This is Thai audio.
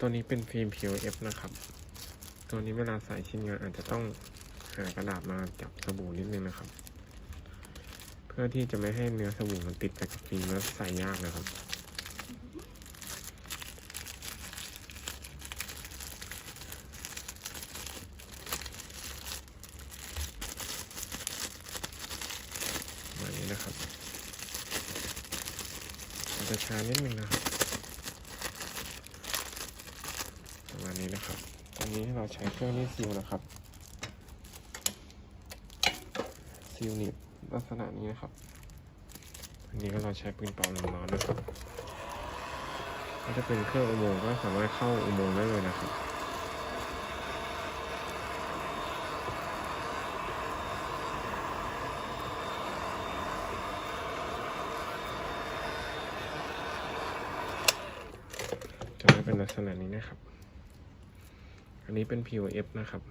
ตัวนี้เป็นฟิล์ม POF นะครับ ตัวนี้เวลาใส่ชิ้นงานอาจจะต้องหากระดาษมาจับสบู่นิดนึงนะครับ เพื่อที่จะไม่ให้เนื้อสบู่มันติดไปกับฟิล์มแล้วใส่ยากนะครับแบบนี้นะครับอาจจะช้านิดนึงนะครับ ประมาณ นี้นะครับ ตอนนี้เราใช้เครื่องรีดซิลนะครับ ซิลนีบลักษณะนี้นะครับ อันนี้ก็เราใช้ปืนเป่าลมร้อนนะครับถ้าเป็นเครื่องอุโมงค์ก็สามารถเข้าอุโมงค์ได้เลยนะครับจะได้เป็นลักษณะนี้นะครับ อันนี้เป็น POF นะครับ